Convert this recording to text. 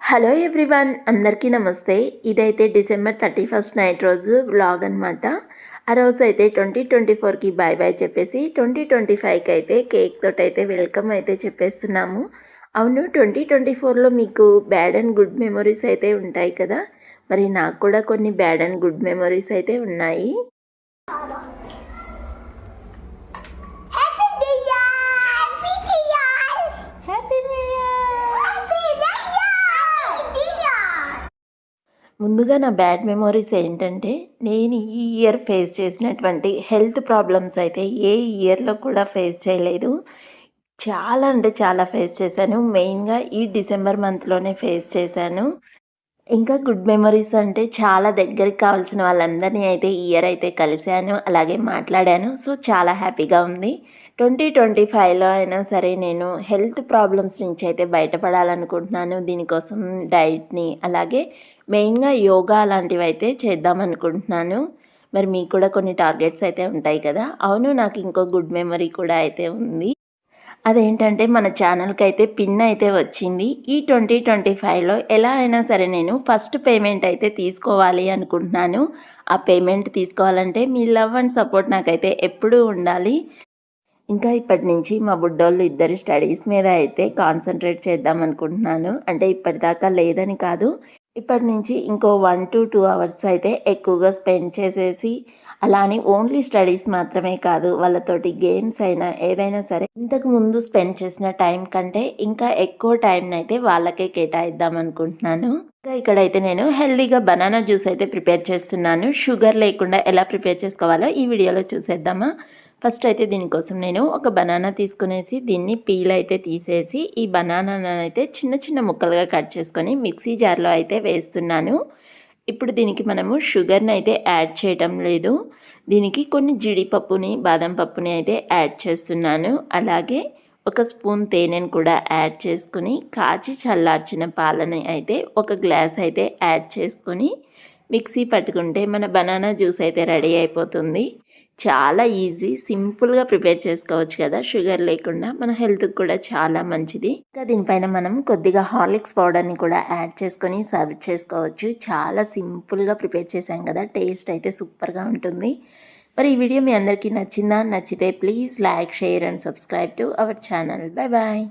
Hello everyone అందరికీ నమస్తే. ఇదైతే డిసెంబర్ థర్టీ ఫస్ట్ నైట్ రోజు వ్లాగ్ అనమాట ఆ రోజు అయితే ట్వంటీ ట్వంటీ ఫోర్కి బాయ్ బాయ్ చెప్పేసి ట్వంటీ ట్వంటీ ఫైవ్కి అయితే కేక్ తోటి అయితే వెల్కమ్ అయితే చెప్పేస్తున్నాము. అవును ట్వంటీ ట్వంటీ ఫోర్లో మీకు బ్యాడ్ అండ్ గుడ్ మెమొరీస్ అయితే ఉంటాయి కదా. మరి నాకు కూడా కొన్ని బ్యాడ్ అండ్ గుడ్ మెమొరీస్ అయితే ఉన్నాయి. ముందుగా నా బ్యాడ్ మెమొరీస్ ఏంటంటే నేను ఈ ఇయర్ ఫేస్ చేసినటువంటి హెల్త్ ప్రాబ్లమ్స్ అయితే ఏ ఇయర్లో కూడా ఫేస్ చేయలేదు. చాలా అంటే చాలా ఫేస్ చేశాను. మెయిన్గా ఈ డిసెంబర్ మంత్లోనే ఫేస్ చేశాను. ఇంకా గుడ్ మెమరీస్ అంటే చాలా దగ్గరికి కావాల్సిన వాళ్ళందరినీ అయితే ఇయర్ అయితే కలిశాను అలాగే మాట్లాడాను. సో చాలా హ్యాపీగా ఉంది. ట్వంటీ ట్వంటీ ఫైవ్లో అయినా సరే నేను హెల్త్ ప్రాబ్లమ్స్ నుంచి అయితే బయటపడాలనుకుంటున్నాను. దీనికోసం డైట్ని అలాగే మెయిన్గా యోగా అలాంటివి అయితే చేద్దామనుకుంటున్నాను మరి మీకు కూడా కొన్ని టార్గెట్స్ అయితే ఉంటాయి కదా. అవును నాకు ఇంకో గుడ్ మెమరీ కూడా అయితే ఉంది. అదేంటంటే మన ఛానల్కి అయితే పిన్ అయితే వచ్చింది. ఈ ట్వంటీ ట్వంటీ ఫైవ్లో ఎలా అయినా సరే నేను ఫస్ట్ పేమెంట్ అయితే తీసుకోవాలి అనుకుంటున్నాను. ఆ పేమెంట్ తీసుకోవాలంటే మీ లవ్ అండ్ సపోర్ట్ నాకైతే ఎప్పుడూ ఉండాలి. ఇంకా ఇప్పటి నుంచి మా బుడ్డోళ్ళు ఇద్దరు స్టడీస్ మీద అయితే కాన్సన్ట్రేట్ చేద్దాం అనుకుంటున్నాను. అంటే ఇప్పటిదాకా లేదని కాదు. ఇప్పటి నుంచి ఇంకో వన్ టు టూ అవర్స్ అయితే ఎక్కువగా స్పెండ్ చేసేసి అలా అని ఓన్లీ స్టడీస్ మాత్రమే కాదు వాళ్ళతోటి గేమ్స్ అయినా ఏదైనా సరే ఇంతకు ముందు స్పెండ్ చేసిన టైం కంటే ఇంకా ఎక్కువ టైం అయితే వాళ్ళకే కేటాయిద్దాం అనుకుంటున్నాను. ఇంకా ఇక్కడైతే నేను హెల్దీగా బనానా జ్యూస్ అయితే ప్రిపేర్ చేస్తున్నాను. షుగర్ లేకుండా ఎలా ప్రిపేర్ చేసుకోవాలో ఈ వీడియోలో చూసేద్దామా? ఫస్ట్ అయితే దీనికోసం నేను ఒక బనానా తీసుకునేసి దీన్ని పీల్ అయితే తీసేసి ఈ బనానా అయితే చిన్న చిన్న ముక్కలుగా కట్ చేసుకొని మిక్సీ జార్లో అయితే వేస్తున్నాను. ఇప్పుడు దీనికి మనము షుగర్ని అయితే యాడ్ చేయటం లేదు. దీనికి కొన్ని జీడిపప్పుని బాదం పప్పుని అయితే యాడ్ చేస్తున్నాను. అలాగే ఒక స్పూన్ తేనెను కూడా యాడ్ చేసుకుని కాచి చల్లార్చిన పాలని అయితే ఒక గ్లాస్ అయితే యాడ్ చేసుకొని మిక్సీ పట్టుకుంటే మన బనానా జ్యూస్ అయితే రెడీ అయిపోతుంది. చాలా ఈజీ సింపుల్గా ప్రిపేర్ చేసుకోవచ్చు కదా. షుగర్ లేకుండా మన హెల్త్కి కూడా చాలా మంచిది. ఇంకా దీనిపైన మనం కొద్దిగా హార్లిక్స్ పౌడర్ని కూడా యాడ్ చేసుకొని సర్వ్ చేసుకోవచ్చు. చాలా సింపుల్గా ప్రిపేర్ చేసాం కదా. టేస్ట్ అయితే సూపర్గా ఉంటుంది. మరి ఈ వీడియో మీ అందరికీ నచ్చిందా? నచ్చితే please like share and subscribe to our channel. Bye bye.